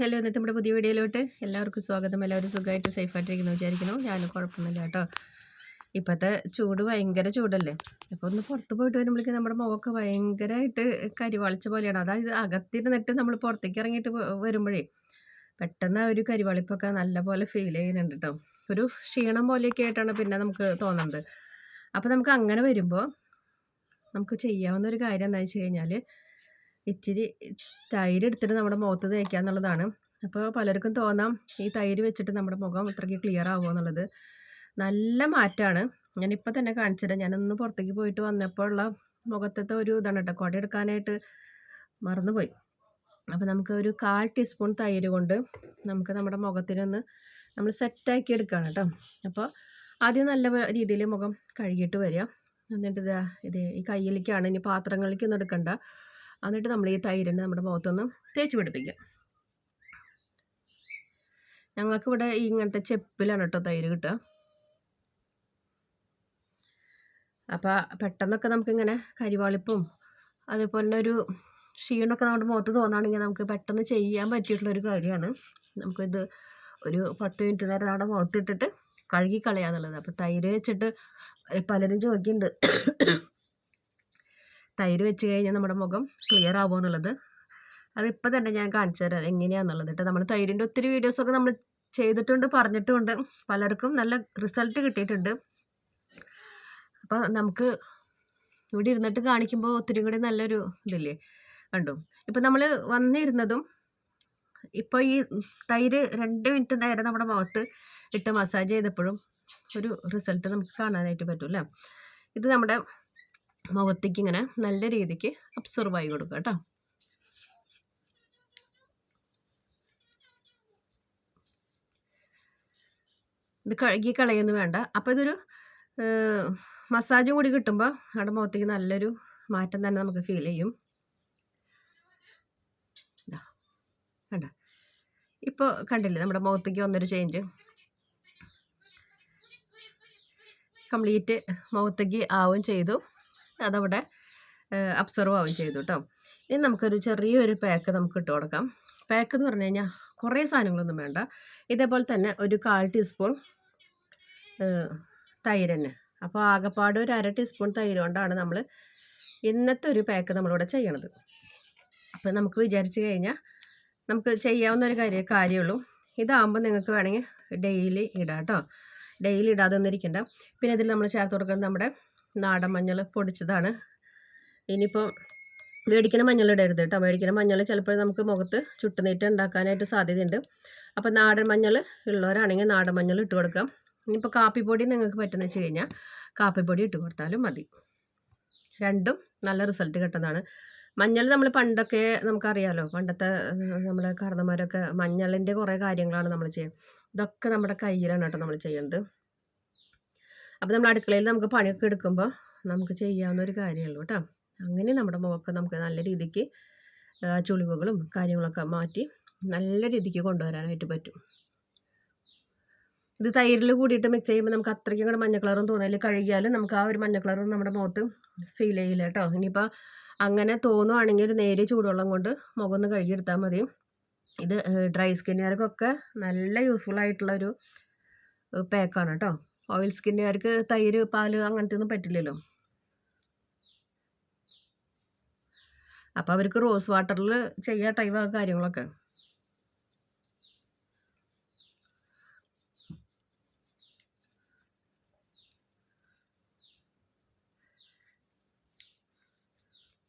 Hello ഇന്നത്തെ നമ്മുടെ പുതിയ വീഡിയോയിലോട്ട് എല്ലാവർക്കും സ്വാഗതം. എല്ലാവരും സുഖമായിട്ട് സേഫായിട്ടിരിക്കുന്നു വിചാരിക്കുന്നു. ഞാനും കുഴപ്പമൊന്നുമില്ല കേട്ടോ. ഇപ്പോഴത്തെ ചൂട് ഭയങ്കര ചൂടല്ലേ? അപ്പോൾ ഒന്ന് പുറത്ത് പോയിട്ട് വരുമ്പോഴേക്കും നമ്മുടെ മുഖമൊക്കെ ഭയങ്കരമായിട്ട് കരിവാളിച്ച പോലെയാണ്. അതായത് അകത്തിരുന്നിട്ട് നമ്മൾ പുറത്തേക്ക് ഇറങ്ങിയിട്ട് വരുമ്പോഴേ പെട്ടെന്ന് ഒരു കരിവാളിപ്പൊക്കെ നല്ലപോലെ ഫീൽ ചെയ്യുന്നുണ്ട് കേട്ടോ. ഒരു ക്ഷീണം പോലെയൊക്കെ ആയിട്ടാണ് പിന്നെ നമുക്ക് തോന്നുന്നത്. അപ്പോൾ നമുക്ക് അങ്ങനെ വരുമ്പോൾ നമുക്ക് ചെയ്യാവുന്ന ഒരു കാര്യം എന്താണെന്ന് വെച്ച് കഴിഞ്ഞാൽ ഇച്ചിരി തൈര് എടുത്തിട്ട് നമ്മുടെ മുഖത്ത് തേക്കുക എന്നുള്ളതാണ് അപ്പോൾ പലർക്കും തോന്നാം ഈ തൈര് വെച്ചിട്ട് നമ്മുടെ മുഖം ഇത്രയ്ക്ക് ക്ലിയർ ആവുമോ എന്നുള്ളത്. നല്ല മാറ്റമാണ് ഞാനിപ്പോൾ തന്നെ കാണിച്ചിട്ട് ഞാനൊന്ന് പുറത്തേക്ക് പോയിട്ട് വന്നപ്പോൾ ഉള്ള മുഖത്തത്തെ ഒരു ഇതാണ് കേട്ടോ. കുട എടുക്കാനായിട്ട് മറന്നുപോയി. അപ്പോൾ നമുക്ക് ഒരു കാൽ ടീസ്പൂൺ തൈര് കൊണ്ട് നമുക്ക് നമ്മുടെ മുഖത്തിനൊന്ന് നമ്മൾ സെറ്റാക്കി എടുക്കുകയാണ് കേട്ടോ. അപ്പോൾ ആദ്യം നല്ല രീതിയിൽ മുഖം കഴുകിയിട്ട് വരിക. എന്നിട്ട് ഇതാ ഇത് ഈ കയ്യിലേക്കാണ്. ഇനി പാത്രങ്ങളിലേക്കൊന്നും എടുക്കണ്ട. എന്നിട്ട് നമ്മൾ ഈ തൈരിനെ നമ്മുടെ മുഖത്തൊന്ന് തേച്ച് പിടിപ്പിക്കുക. ഞങ്ങൾക്കിവിടെ ഇങ്ങനത്തെ ചെപ്പിലാണ് കേട്ടോ തൈര് കിട്ടുക. അപ്പോൾ പെട്ടെന്നൊക്കെ നമുക്കിങ്ങനെ കരിവാളിപ്പും അതേപോലെ തന്നെ ഒരു ക്ഷീണമൊക്കെ നമ്മുടെ മുഖത്ത് തോന്നുകയാണെങ്കിൽ നമുക്ക് പെട്ടെന്ന് ചെയ്യാൻ പറ്റിയിട്ടുള്ളൊരു കാര്യമാണ്. നമുക്കിത് ഒരു പത്ത് മിനിറ്റ് നേരം നമ്മുടെ മുഖത്തിട്ടിട്ട് കഴുകി കളയാന്നുള്ളത് അപ്പോൾ തൈര് വെച്ചിട്ട് പലരും ചോദിക്കുന്നുണ്ട്. തൈര് വെച്ച് കഴിഞ്ഞാൽ നമ്മുടെ മുഖം ക്ലിയർ ആവുമോ എന്നുള്ളത്. അതിപ്പോൾ തന്നെ ഞാൻ കാണിച്ചു തരാം എങ്ങനെയാണെന്നുള്ളത് കേട്ടോ നമ്മൾ തൈരിന്റെ ഒത്തിരി വീഡിയോസൊക്കെ നമ്മൾ ചെയ്തിട്ടുണ്ട് പറഞ്ഞിട്ടുമുണ്ട് പലർക്കും നല്ല റിസൾട്ട് കിട്ടിയിട്ടുണ്ട്. അപ്പോൾ നമുക്ക് ഇവിടെ ഇരുന്നിട്ട് കാണിക്കുമ്പോൾ ഒത്തിരി കൂടി നല്ലൊരു ഇതില്ലേ? കണ്ടു? ഇപ്പം നമ്മൾ വന്നിരുന്നതും ഇപ്പോൾ ഈ തൈര് രണ്ട് മിനിറ്റ് നേരം നമ്മുടെ മുഖത്ത് ഇട്ട് മസാജ് ചെയ്തപ്പോഴും ഒരു റിസൾട്ട് നമുക്ക് കാണാനായിട്ട് പറ്റും ഇത് നമ്മുടെ മുഖത്തേക്ക് ഇങ്ങനെ നല്ല രീതിക്ക് അബ്സർവ് ആയി കൊടുക്കുക കേട്ടോ. ഇത് കഴുകി കളയൊന്നും വേണ്ട. അപ്പോൾ ഇതൊരു മസാജും കൂടി കിട്ടുമ്പോൾ നമ്മുടെ മുഖത്തേക്ക് നല്ലൊരു മാറ്റം തന്നെ നമുക്ക് ഫീൽ ചെയ്യും. വേണ്ട ഇപ്പോൾ കണ്ടില്ലേ നമ്മുടെ മുഖത്തേക്ക് വന്നൊരു ചേഞ്ച് കംപ്ലീറ്റ് മുഖത്തേക്ക് ആവുകയും ചെയ്തു. അതവിടെ അബ്സർവ് ആവുകയും ചെയ്തു കേട്ടോ. ഇനി നമുക്കൊരു ചെറിയൊരു പാക്ക് നമുക്ക് ഇട്ട് കൊടുക്കാം. പാക്ക് എന്ന് പറഞ്ഞു കഴിഞ്ഞാൽ കുറേ സാധനങ്ങളൊന്നും വേണ്ട. ഇതേപോലെ തന്നെ ഒരു കാൽ ടീസ്പൂൺ തൈര് തന്നെ അപ്പോൾ ആകെപ്പാട് ഒരു അര ടീസ്പൂൺ തൈര് കൊണ്ടാണ് നമ്മൾ ഇന്നത്തെ ഒരു പാക്ക് നമ്മളിവിടെ ചെയ്യണത്. അപ്പോൾ നമുക്ക് വിചാരിച്ച് കഴിഞ്ഞാൽ നമുക്ക് ചെയ്യാവുന്ന ഒരു കാര്യം കാര്യമുള്ളൂ ഇതാകുമ്പോൾ നിങ്ങൾക്ക് വേണമെങ്കിൽ ഡെയിലി ഇടാം കേട്ടോ. ഡെയിലി ഇടാതെ ഒന്നിരിക്കണ്ട പിന്നെ ഇതിൽ നമ്മൾ ചേർത്ത് കൊടുക്കുന്നത് നമ്മുടെ നാടൻ മഞ്ഞൾ പൊടിച്ചതാണ്. ഇനിയിപ്പോൾ മേടിക്കുന്ന മഞ്ഞൾ ഇടരുത് കേട്ടോ. മേടിക്കുന്ന മഞ്ഞൾ ചിലപ്പോൾ നമുക്ക് മുഖത്ത് ചുട്ടുനീറ്റ് ഉണ്ടാക്കാനായിട്ട് സാധ്യതയുണ്ട്. അപ്പോൾ നാടൻ മഞ്ഞൾ ഉള്ളവരാണെങ്കിൽ നാടൻ മഞ്ഞൾ ഇട്ട് കൊടുക്കാം. ഇനിയിപ്പോൾ കാപ്പിപ്പൊടി നിങ്ങൾക്ക് പറ്റുന്ന വെച്ച് കഴിഞ്ഞാൽ കാപ്പിപ്പൊടി ഇട്ട് കൊടുത്താലും മതി. രണ്ടും നല്ല റിസൾട്ട് കിട്ടുന്നതാണ്. മഞ്ഞൾ നമ്മൾ പണ്ടൊക്കെ നമുക്കറിയാമല്ലോ പണ്ടത്തെ നമ്മുടെ കാരണന്മാരൊക്കെ മഞ്ഞളിന്റെ കുറേ കാര്യങ്ങളാണ് നമ്മൾ ചെയ്യുക. ഇതൊക്കെ നമ്മുടെ കയ്യിലാണ് കേട്ടോ നമ്മൾ ചെയ്യുന്നത്. അപ്പോൾ നമ്മൾ അടുക്കളയിൽ നമുക്ക് പണിയൊക്കെ എടുക്കുമ്പോൾ നമുക്ക് ചെയ്യാവുന്ന ഒരു കാര്യമുള്ളൂ കേട്ടോ. അങ്ങനെ നമ്മുടെ മുഖമൊക്കെ നമുക്ക് നല്ല രീതിക്ക് ചുളിവുകളും കാര്യങ്ങളൊക്കെ മാറ്റി നല്ല രീതിക്ക് കൊണ്ടുവരാനായിട്ട് പറ്റും. ഇത് തൈരിൽ കൂടിയിട്ട് മിക്സ് ചെയ്യുമ്പോൾ നമുക്ക് അത്രയ്ക്കും കൂടെ മഞ്ഞ കളറും തോന്നിയാൽ കഴുകിയാലും നമുക്ക് ആ ഒരു മഞ്ഞ കളറും നമ്മുടെ മുഖത്ത് ഫീൽ ചെയ്യില്ല കേട്ടോ. ഇനിയിപ്പോൾ അങ്ങനെ തോന്നുവാണെങ്കിൽ ഒരു നേരിയ ചൂടുവെള്ളം കൊണ്ട് മുഖം ഒന്ന് കഴുകിയെടുത്താൽ മതി. ഇത് ഡ്രൈ സ്കിന്നുകാർക്കൊക്കെ നല്ല യൂസ്ഫുൾ ആയിട്ടുള്ളൊരു പാക്കാണ് കേട്ടോ. ഓയിൽ സ്കിന്നുകാർക്ക് തൈര് പാൽ അങ്ങനത്തെ ഒന്നും പറ്റില്ലല്ലോ. അപ്പോൾ അവർക്ക് റോസ് വാട്ടറിൽ ചെയ്യാൻ ടൈം ആ കാര്യങ്ങളൊക്കെ.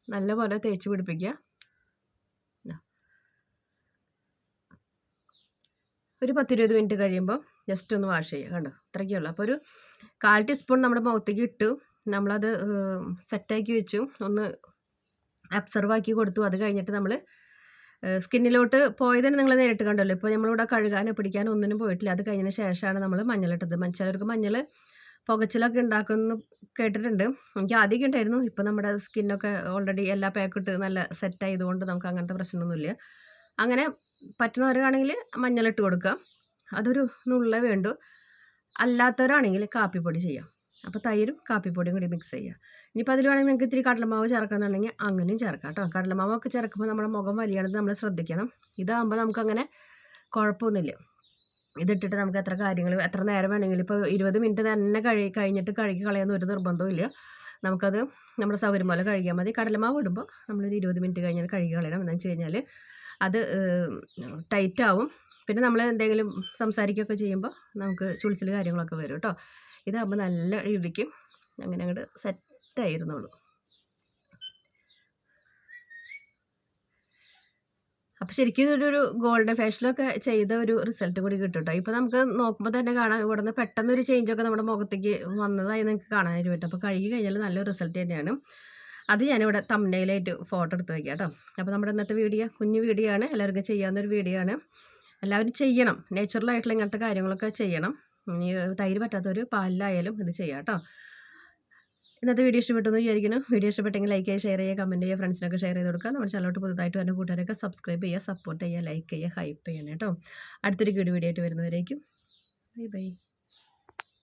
നല്ലപോലെ തേച്ച് പിടിപ്പിക്കുക. ഒരു പത്തിരുപത് മിനിറ്റ് കഴിയുമ്പോൾ ജസ്റ്റ് ഒന്ന് വാഷ് ചെയ്യുക കണ്ടോ? അത്രയ്ക്കേ ഉള്ളൂ. അപ്പോൾ ഒരു കാൽ ടീസ്പൂൺ നമ്മുടെ മുഖത്തേക്ക് ഇട്ടു. നമ്മളത് സെറ്റാക്കി വെച്ചു. ഒന്ന് അബ്സർവ് ആക്കി കൊടുത്തു. അത് കഴിഞ്ഞിട്ട് നമ്മൾ സ്കിന്നിലോട്ട് പോയതിന് നിങ്ങൾ നേരിട്ട് കണ്ടല്ലോ. ഇപ്പോൾ നമ്മളിവിടെ കഴുകാനോ പിടിക്കാനോ ഒന്നിനും പോയിട്ടില്ല. അത് കഴിഞ്ഞതിന് ശേഷമാണ് നമ്മൾ മഞ്ഞളിട്ടത് ചിലർക്ക് മഞ്ഞൾ പുകച്ചിലൊക്കെ ഉണ്ടാക്കുമെന്ന് കേട്ടിട്ടുണ്ട്. എനിക്ക് ആദ്യമൊക്കെ ഉണ്ടായിരുന്നു. ഇപ്പോൾ നമ്മുടെ സ്കിന്നൊക്കെ ഓൾറെഡി എല്ലാ പാക്കിട്ട് നല്ല സെറ്റ് ആയതുകൊണ്ട് നമുക്ക് അങ്ങനത്തെ പ്രശ്നമൊന്നുമില്ല. അങ്ങനെ പറ്റുന്നവരാണെങ്കിൽ മഞ്ഞളിട്ട് കൊടുക്കുക അതൊരു നുള്ള വേണ്ടു. അല്ലാത്തവരാണെങ്കിൽ കാപ്പിപ്പൊടി ചെയ്യാം. അപ്പോൾ തൈരും കാപ്പിപ്പൊടിയും കൂടി മിക്സ് ചെയ്യുക ഇനിയിപ്പോൾ അതിൽ വേണമെങ്കിൽ നിങ്ങൾക്ക് ഇത്തിരി കടലമാവ് ചേർക്കണമെന്നുണ്ടെങ്കിൽ അങ്ങനെയും ചേർക്കാം കേട്ടോ കടലമാവൊക്കെ ചേർക്കുമ്പോൾ നമ്മുടെ മുഖം വലിയണത് നമ്മൾ ശ്രദ്ധിക്കണം. ഇതാകുമ്പോൾ നമുക്കങ്ങനെ കുഴപ്പമൊന്നുമില്ല ഇതിട്ടിട്ട് നമുക്ക് എത്ര കാര്യങ്ങൾ എത്ര നേരം വേണമെങ്കിലും ഇപ്പോൾ ഇരുപത് മിനിറ്റ് തന്നെ കഴി കഴിഞ്ഞിട്ട് കഴുകി കളയുന്ന ഒരു നിർബന്ധവും ഇല്ല നമുക്കത് നമ്മുടെ സൗകര്യം പോലെ കഴുകിയാൽ മതി. കടലമാവ് ഇടുമ്പോൾ നമ്മളൊരു ഇരുപത് മിനിറ്റ് കഴിഞ്ഞാൽ കഴുകി കളയണം. എന്ന് വെച്ച് കഴിഞ്ഞാൽ അത് ടൈറ്റ് ആവും പിന്നെ നമ്മൾ എന്തെങ്കിലും സംസാരിക്കുകയൊക്കെ ചെയ്യുമ്പോൾ നമുക്ക് ചുളിച്ചിൽ കാര്യങ്ങളൊക്കെ വരും കേട്ടോ ഇതാകുമ്പോൾ നല്ല രീതിക്ക് അങ്ങനെ അങ്ങോട്ട് സെറ്റായിരുന്നുള്ളൂ. അപ്പോൾ ശരിക്കും ഒരു ഗോൾഡൻ ഫേഷ്യലൊക്കെ ചെയ്ത ഒരു റിസൾട്ട് കൂടി കിട്ടും കേട്ടോ ഇപ്പോൾ നമുക്ക് നോക്കുമ്പോൾ തന്നെ കാണാം ഇവിടെ നിന്ന് പെട്ടെന്നൊരു ചേഞ്ചൊക്കെ നമ്മുടെ മുഖത്തേക്ക് വന്നതായി നിങ്ങൾക്ക് കാണാനായിട്ട് പറ്റും. അപ്പോൾ കഴുകി കഴിഞ്ഞാൽ നല്ല റിസൾട്ട് തന്നെയാണ്. അത് ഞാനിവിടെ തമ്മനയിലായിട്ട് ഫോട്ടോ എടുത്ത് വയ്ക്കാം കേട്ടോ അപ്പോൾ നമ്മുടെ ഇന്നത്തെ വീഡിയോ കുഞ്ഞു വീഡിയോ ആണ്. എല്ലാവർക്കും ചെയ്യാവുന്നൊരു വീഡിയോ ആണ്. എല്ലാവരും ചെയ്യണം. നാച്ചുറലായിട്ടുള്ള ഇങ്ങനത്തെ കാര്യങ്ങളൊക്കെ ചെയ്യണം. ഇനി തൈര് പറ്റാത്തവർ പാലിലായാലും ഇത് ചെയ്യാം കേട്ടോ. ഇന്നത്തെ വീഡിയോ ഇഷ്ടപ്പെട്ടെന്ന് വിചാരിക്കുന്നു. വീഡിയോ ഇഷ്ടപ്പെട്ടെങ്കിൽ ലൈക്ക് ചെയ്യുക ഷെയർ ചെയ്യുക കമന്റ് ചെയ്യുക ഫ്രണ്ട്സിനൊക്കെ ഷെയർ ചെയ്ത് കൊടുക്കുക. നമ്മുടെ ചാനലോട്ട് പുതുതായിട്ട് വരുന്ന കൂട്ടുകാരൊക്കെ സബ്സ്ക്രൈബ് ചെയ്യുക സപ്പോർട്ട് ചെയ്യുക ലൈക്ക് ചെയ്യുക ഹൈപ്പ് ചെയ്യണം കേട്ടോ. അടുത്തൊരു വീഡിയോ ആയിട്ട് വരുന്നവരേക്കും. Bye bye